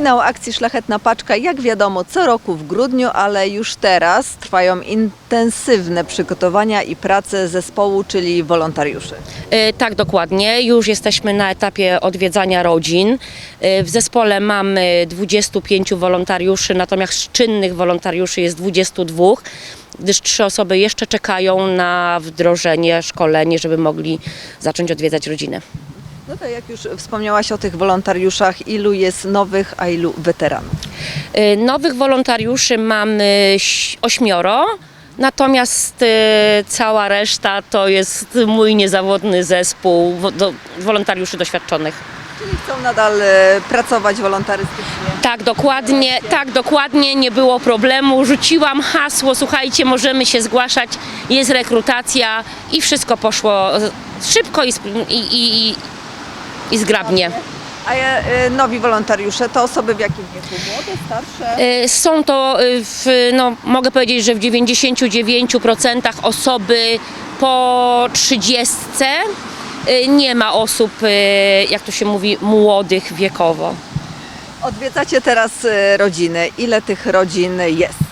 Finał akcji Szlachetna Paczka, jak wiadomo, co roku w grudniu, ale już teraz trwają intensywne przygotowania i prace zespołu, czyli wolontariuszy. E, Tak, dokładnie. Już jesteśmy na etapie odwiedzania rodzin. E, W zespole mamy 25 wolontariuszy, natomiast czynnych wolontariuszy jest 22, gdyż trzy osoby jeszcze czekają na wdrożenie, szkolenie, żeby mogli zacząć odwiedzać rodzinę. No to jak już wspomniałaś o tych wolontariuszach, ilu jest nowych, a ilu weteranów? E, Nowych wolontariuszy mamy ośmioro. Natomiast e, cała reszta to jest mój niezawodny zespół wolontariuszy doświadczonych. Czyli chcą nadal e, pracować wolontarystycznie. Tak, dokładnie, tak, dokładnie, nie było problemu. Rzuciłam hasło, słuchajcie, możemy się zgłaszać, jest rekrutacja i wszystko poszło szybko i, i, i, i, zgrabnie. A e, nowi wolontariusze to osoby w jakim wieku? Młode, starsze? Y, Są to, y, w, no, mogę powiedzieć, że w 99% osoby po 30. Y, Nie ma osób, y, jak to się mówi, młodych wiekowo. Odwiedzacie teraz e, rodziny. Ile tych rodzin jest?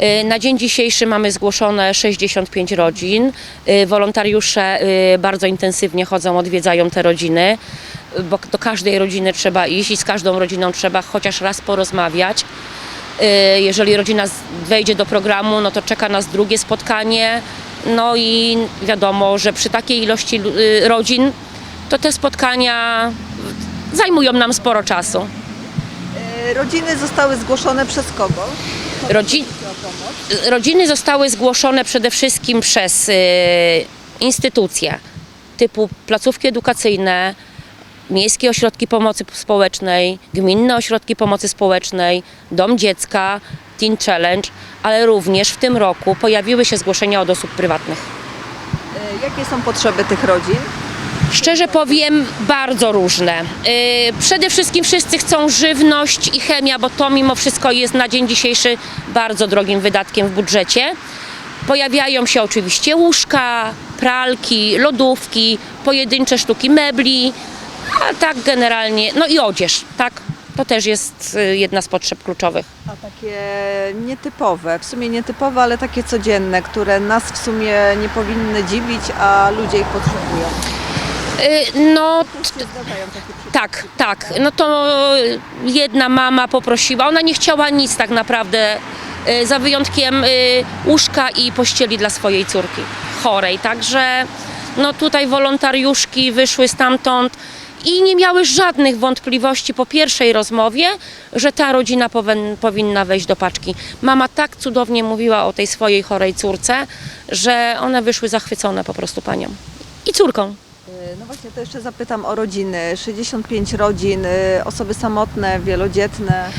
Y, Na dzień dzisiejszy mamy zgłoszone 65 rodzin. Y, Wolontariusze y, bardzo intensywnie chodzą, odwiedzają te rodziny, bo do każdej rodziny trzeba iść i z każdą rodziną trzeba chociaż raz porozmawiać. Jeżeli rodzina wejdzie do programu, no to czeka nas drugie spotkanie. No i wiadomo, że przy takiej ilości rodzin, to te spotkania zajmują nam sporo czasu. Rodziny zostały zgłoszone przez kogo? Rodzi- rodziny zostały zgłoszone przede wszystkim przez y, instytucje typu placówki edukacyjne, miejskie ośrodki pomocy społecznej, gminne ośrodki pomocy społecznej, dom dziecka, Teen Challenge, ale również w tym roku pojawiły się zgłoszenia od osób prywatnych. E, Jakie są potrzeby tych rodzin? Szczerze powiem, bardzo różne. Yy, Przede wszystkim wszyscy chcą żywność i chemia, bo to mimo wszystko jest na dzień dzisiejszy bardzo drogim wydatkiem w budżecie. Pojawiają się oczywiście łóżka, pralki, lodówki, pojedyncze sztuki mebli, a tak generalnie, no i odzież, tak? To też jest y, jedna z potrzeb kluczowych. A takie nietypowe, w sumie nietypowe, ale takie codzienne, które nas w sumie nie powinny dziwić, a ludzie ich potrzebują. Y, No. Tak, tak. No to jedna mama poprosiła, ona nie chciała nic tak naprawdę, y, za wyjątkiem y, łóżka i pościeli dla swojej córki chorej. Także no tutaj wolontariuszki wyszły stamtąd i nie miały żadnych wątpliwości po pierwszej rozmowie, że ta rodzina powin, powinna wejść do paczki. Mama tak cudownie mówiła o tej swojej chorej córce, że one wyszły zachwycone po prostu panią i córką. E, No właśnie, to jeszcze zapytam o rodziny. 65 rodzin, e, osoby samotne, wielodzietne.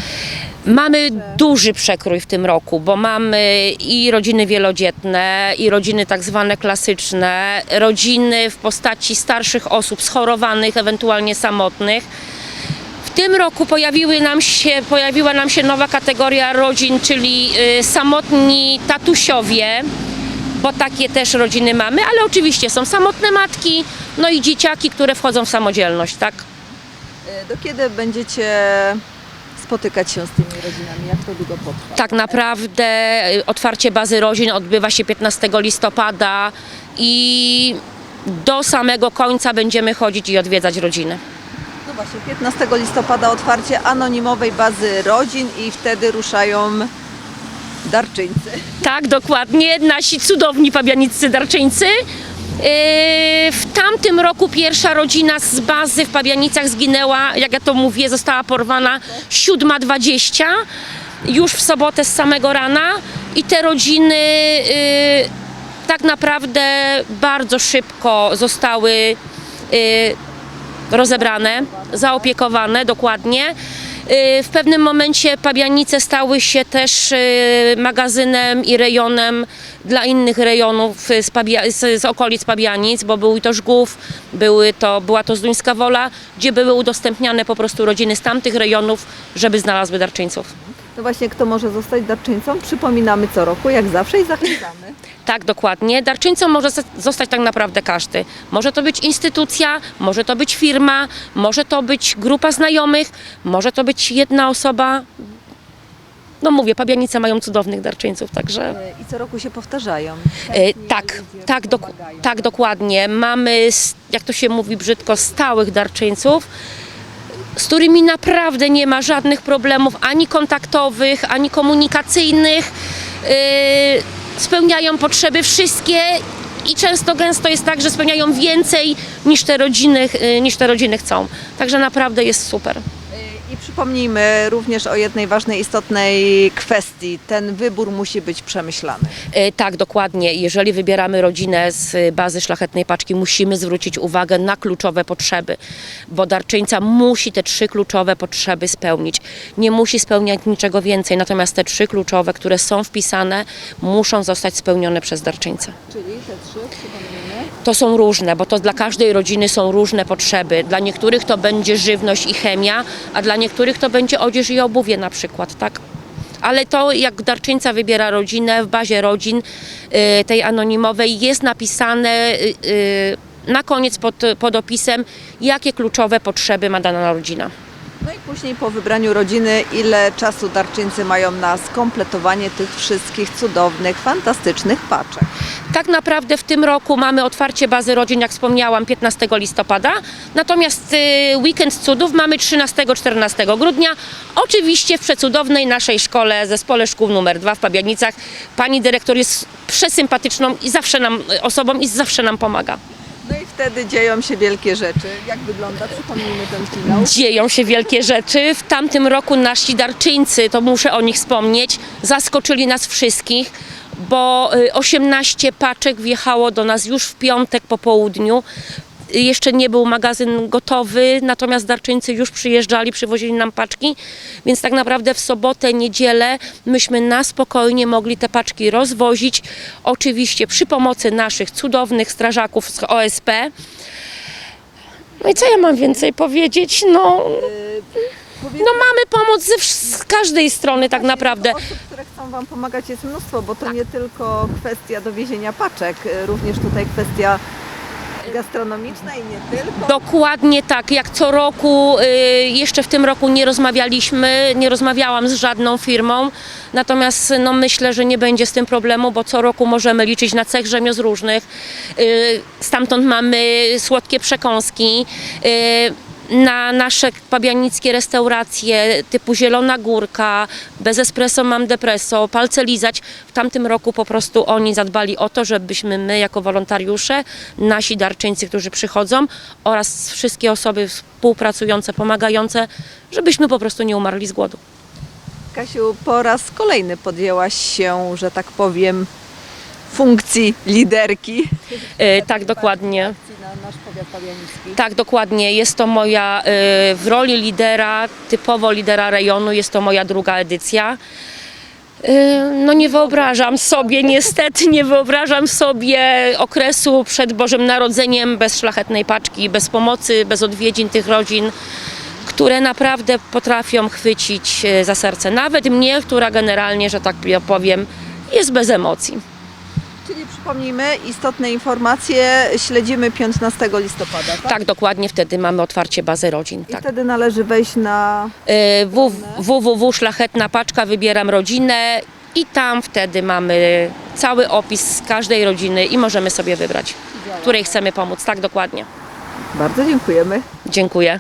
Mamy duży przekrój w tym roku, bo mamy i rodziny wielodzietne, i rodziny tak zwane klasyczne, rodziny w postaci starszych osób schorowanych, ewentualnie samotnych. W tym roku pojawiły nam się, pojawiła nam się nowa kategoria rodzin, czyli y, samotni tatusiowie, bo takie też rodziny mamy, ale oczywiście są samotne matki, no i dzieciaki, które wchodzą w samodzielność, tak? E, Do kiedy będziecie spotykać się z tymi rodzinami? Jak to długo potrwa? Tak naprawdę y, otwarcie bazy rodzin odbywa się 15 listopada i do samego końca będziemy chodzić i odwiedzać rodziny. No właśnie, 15 listopada otwarcie anonimowej bazy rodzin i wtedy ruszają darczyńcy. Tak, dokładnie, nasi cudowni pabianiccy darczyńcy. Yy, W tamtym roku pierwsza rodzina z bazy w Pabianicach zginęła, jak ja to mówię, została porwana 7.20, już w sobotę z samego rana i te rodziny yy, tak naprawdę bardzo szybko zostały yy, rozebrane, zaopiekowane dokładnie. Y, W pewnym momencie Pabianice stały się też y, magazynem i rejonem dla innych rejonów z, Pabia- z, z okolic Pabianic, bo był to Żgów, były to, była to Zduńska Wola, gdzie były udostępniane po prostu rodziny z tamtych rejonów, żeby znalazły darczyńców. No właśnie, kto może zostać darczyńcą? Przypominamy co roku, jak zawsze i zachęcamy. Tak, dokładnie. Darczyńcą może zo- zostać tak naprawdę każdy. Może to być instytucja, może to być firma, może to być grupa znajomych, może to być jedna osoba. No mówię, Pabianice mają cudownych darczyńców, także... E, I co roku się powtarzają. E, tak, tak, dok- tak, dokładnie. Mamy, s- jak to się mówi brzydko, stałych darczyńców, z którymi naprawdę nie ma żadnych problemów ani kontaktowych, ani komunikacyjnych. Yy, spełniają potrzeby wszystkie i często gęsto jest tak, że spełniają więcej niż te rodziny, yy, niż te rodziny chcą. Także naprawdę jest super. I przypomnijmy również o jednej ważnej, istotnej kwestii. Ten wybór musi być przemyślany. E, Tak, dokładnie. Jeżeli wybieramy rodzinę z e, bazy szlachetnej paczki, musimy zwrócić uwagę na kluczowe potrzeby, bo darczyńca musi te trzy kluczowe potrzeby spełnić. Nie musi spełniać niczego więcej, natomiast te trzy kluczowe, które są wpisane, muszą zostać spełnione przez darczyńcę. Czyli te trzy, przypomnijmy. To są różne, bo to dla każdej rodziny są różne potrzeby. Dla niektórych to będzie żywność i chemia, a dla niektórych to będzie odzież i obuwie na przykład, tak? Ale to jak darczyńca wybiera rodzinę, w bazie rodzin y, tej anonimowej jest napisane y, y, na koniec pod, pod opisem, jakie kluczowe potrzeby ma dana rodzina. Później po wybraniu rodziny, ile czasu darczyńcy mają na skompletowanie tych wszystkich cudownych, fantastycznych paczek. Tak naprawdę w tym roku mamy otwarcie bazy rodzin, jak wspomniałam, 15 listopada. Natomiast y, weekend cudów mamy 13-14 grudnia. Oczywiście w przecudownej naszej szkole, zespole szkół numer 2 w Pabianicach. Pani dyrektor jest przesympatyczną i zawsze nam y, osobą i zawsze nam pomaga. Wtedy dzieją się wielkie rzeczy. Jak wygląda? Przypomnijmy ten finał. Dzieją się wielkie rzeczy. W tamtym roku nasi darczyńcy, to muszę o nich wspomnieć, zaskoczyli nas wszystkich, bo y, 18 paczek wjechało do nas już w piątek po południu. Jeszcze nie był magazyn gotowy, natomiast darczyńcy już przyjeżdżali, przywozili nam paczki, więc tak naprawdę w sobotę, niedzielę myśmy na spokojnie mogli te paczki rozwozić. Oczywiście przy pomocy naszych cudownych strażaków z OSP. No i co ja mam więcej powiedzieć? No, no mamy pomoc ze, z każdej strony tak naprawdę. Osób, które chcą Wam pomagać jest mnóstwo, bo to nie tylko kwestia dowiezienia paczek, y, również tutaj kwestia gastronomiczna i nie tylko. Dokładnie tak, jak co roku, y, jeszcze w tym roku nie rozmawialiśmy, nie rozmawiałam z żadną firmą, natomiast no, myślę, że nie będzie z tym problemu, bo co roku możemy liczyć na cech rzemiosł różnych, y, stamtąd mamy słodkie przekąski, y, na nasze pabianickie restauracje typu Zielona Górka, bez espresso mam depresso, palce lizać. W tamtym roku po prostu oni zadbali o to, żebyśmy my jako wolontariusze, nasi darczyńcy, którzy przychodzą oraz wszystkie osoby współpracujące, pomagające, żebyśmy po prostu nie umarli z głodu. Kasiu, po raz kolejny podjęłaś się, że tak powiem, funkcji liderki. E, tak, dokładnie. Na nasz powiat. Tak, dokładnie. Jest to moja, y, w roli lidera, typowo lidera rejonu, jest to moja druga edycja. Y, No nie wyobrażam sobie, niestety nie wyobrażam sobie okresu przed Bożym Narodzeniem bez szlachetnej paczki, bez pomocy, bez odwiedzin tych rodzin, które naprawdę potrafią chwycić za serce. Nawet mnie, która generalnie, że tak powiem, jest bez emocji. Przypomnijmy, istotne informacje śledzimy 15 listopada, tak? Tak, dokładnie wtedy mamy otwarcie bazy rodzin. I Tak. wtedy należy wejść na... Y, www szlachetna paczka wybieram rodzinę i tam wtedy mamy cały opis z każdej rodziny i możemy sobie wybrać, której chcemy pomóc. Tak dokładnie. Bardzo dziękujemy. Dziękuję.